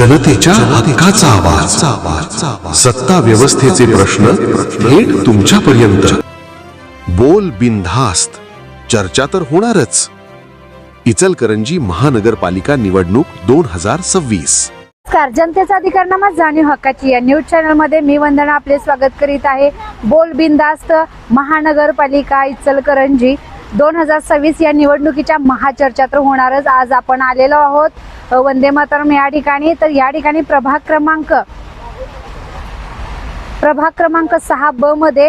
जनतेच्या हक्काचा आवाज. सत्ता व्यवस्थेचे प्रश्न थेट तुमच्यापर्यंत. बोल बिनधास्त. चर्चा तर होणारच. इचलकरंजी महानगरपालिका निवडणूक दोन हजार सव्वीस. नमस्कार. जनतेचा अधिकारनामा जाणीव हक्काची या न्यूज चॅनलमध्ये मी वंदना आपले स्वागत करीत आहे. बोल बिंदास्त महानगरपालिका इचलकरंजी. दोन हजार सव्वीस या निवडणुकीच्या महाचर्चा तर होणारच. आज आपण आलेलो आहोत. वंदे मातरम या ठिकाणी. तर या ठिकाणी प्रभाग क्रमांक प्रभाग क्रमांक सहा ब मध्ये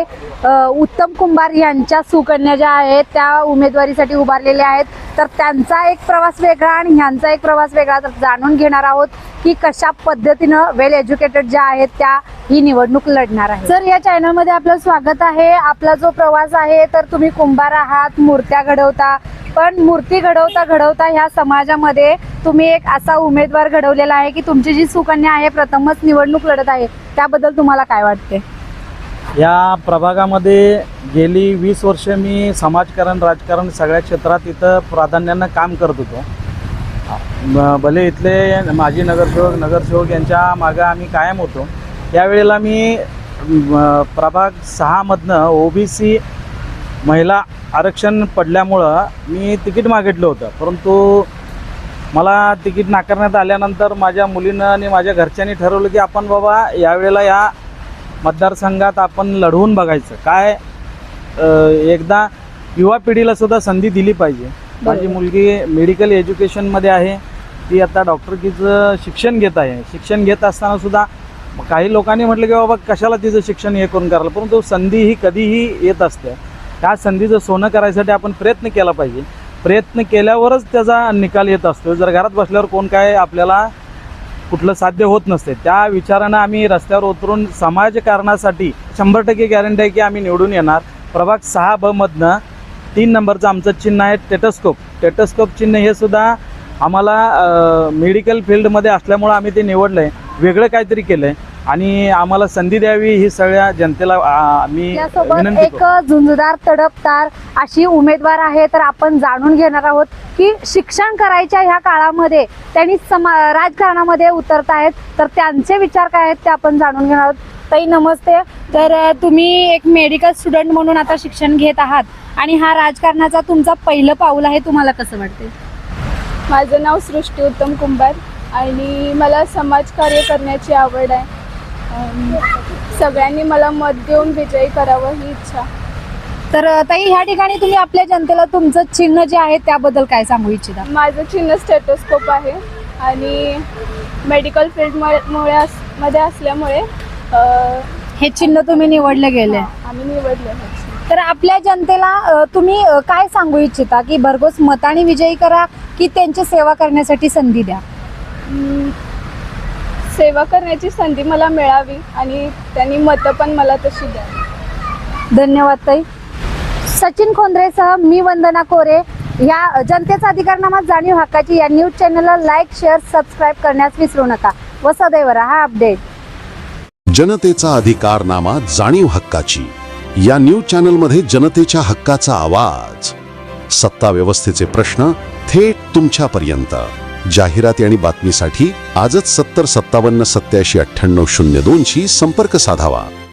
उत्तम कुंभार यांच्या सुकन्या ज्या आहेत त्या उमेदवारीसाठी उभारलेल्या आहेत. तर त्यांचा एक प्रवास वेगळा आणि ह्यांचा एक प्रवास वेगळा तर जाणून घेणार आहोत की कशा पद्धतीनं वेल एज्युकेटेड ज्या आहेत त्या ही निवडणूक लढणार आहे सर या चॅनलमध्ये आपलं स्वागत आहे. आपला जो प्रवास आहे तर तुम्ही कुंभार आहात मूर्त्या घडवता पण मूर्ती घडवता घडवता ह्या समाजामध्ये तुम्ही एक असा उमेदवार घडवलेला आहे की तुमची जी सुकन्या आहे प्रथमच निवडणूक लढत आहे. त्याबद्दल तुम्हाला काय वाटते? या प्रभागामध्ये गेली वीस वर्ष मी समाजकारण राजकारण सगळ्या क्षेत्रात इथं प्राधान्यानं काम करत होतो. भले इथले माजी नगरसेवक नगरसेवक यांच्या मागं आम्ही कायम होतो. यावेळेला मी प्रभाग सहामधनं ओ बी सी महिला आरक्षण पडल्यामुळं मी तिकीट मागितलं होतं. परंतु मला तिकीट नाकारण्यात आल्यानंतर माझ्या मुलीनं आणि माझ्या घरच्यांनी ठरवलं की आपण बाबा यावेळेला या मतदारसंघात आपण लढवून बघायचं. काय एकदा युवा पिढीला सुद्धा संधी दिली पाहिजे. माझी मुलगी मेडिकल एज्युकेशनमध्ये आहे. ती आता डॉक्टरकीचं शिक्षण घेत आहे. शिक्षण घेत असताना सुद्धा काही लोकांनी म्हटलं की बाबा कशाला तिचं शिक्षण हे करून करायला? परंतु संधी ही कधीही येत असते. त्या संधीचं सोनं करायसाठी आपण प्रयत्न केला पाहिजे. प्रयत्न केल्यावरच त्याचा निकाल येत असतो. जर घरात बसल्यावर कोण काय आपल्याला कुठलं साध्य होत नसते. त्या विचारानं आम्ही रस्त्यावर उतरून समाजकारणासाठी शंभर टक्के गॅरंटी आहे की आम्ही निवडून येणार. प्रभाग सहा बमधनं तीन नंबरचं आमचं चिन्ह आहे टेटस्कोप टेटस्कोप चिन्ह हे सुद्धा आम्हाला मेडिकल फील्डमध्ये असल्यामुळं आम्ही ते निवडलं आहे वेगळं काहीतरी केलं आहे आणि आम्हाला संधी द्यावी ही सगळ्या जनतेला मी एक झुंजदार तडपदार अशी उमेदवार आहे तर आपण जाणून घेणार आहोत की शिक्षण करायच्या ह्या काळामध्ये त्यांनी समा राजकारणामध्ये उतरत आहेत तर त्यांचे विचार काय आहेत ते आपण जाणून घेणार आहोत. ताई नमस्ते. तर तुम्ही एक मेडिकल स्टुडंट म्हणून आता शिक्षण घेत आहात. आणि हा राजकारणाचा तुमचा पहिलं पाऊल आहे तुम्हाला कसं वाटते माझं नाव सृष्टी उत्तम कुंभार आणि मला समाजकार्य करण्याची आवड आहे. सगळ्यांनी मला मत देऊन विजयी करावं ही इच्छा. तर ताई ह्या ठिकाणी तुम्ही आपल्या जनतेला तुमचं चिन्ह जे आहे त्याबद्दल काय सांगू इच्छिता? माझं चिन्ह स्टेटोस्कोप आहे आणि मेडिकल फील्डमुळे असमध्ये असल्यामुळे हे चिन्ह तुम्ही निवडले गेले. आम्ही निवडले. तर आपल्या जनतेला तुम्ही काय सांगू इच्छिता? की भरघोस मताने विजयी करा की त्यांची सेवा करण्यासाठी संधी द्या. सेवा करण्याची संधी मला मिळावी आणि त्यांनी मतं पण मला तशी द्यावी. धन्यवाद ताई. सचिन खोंद्रेसह मी वंदना कोरे या जनतेचा अधिकारनामा जाणीव हक्काची या न्यूज चॅनलला लाईक शेअर सबस्क्राईब करण्यास विसरू नका. व सदैव रहा अपडेट. जनतेचा अधिकारनामा जाणीव हक्काची. या न्यूज चॅनलमध्ये जनतेच्या हक्काचा आवाज. सत्ता व्यवस्थेचे प्रश्न थेट तुमच्यापर्यंत? जाहिराती आणि बातमीसाठी आजच सत्तर सत्तावन्न सत्याऐंशी अठ्ठ्याण्णव शून्य दोनशी संपर्क साधावा.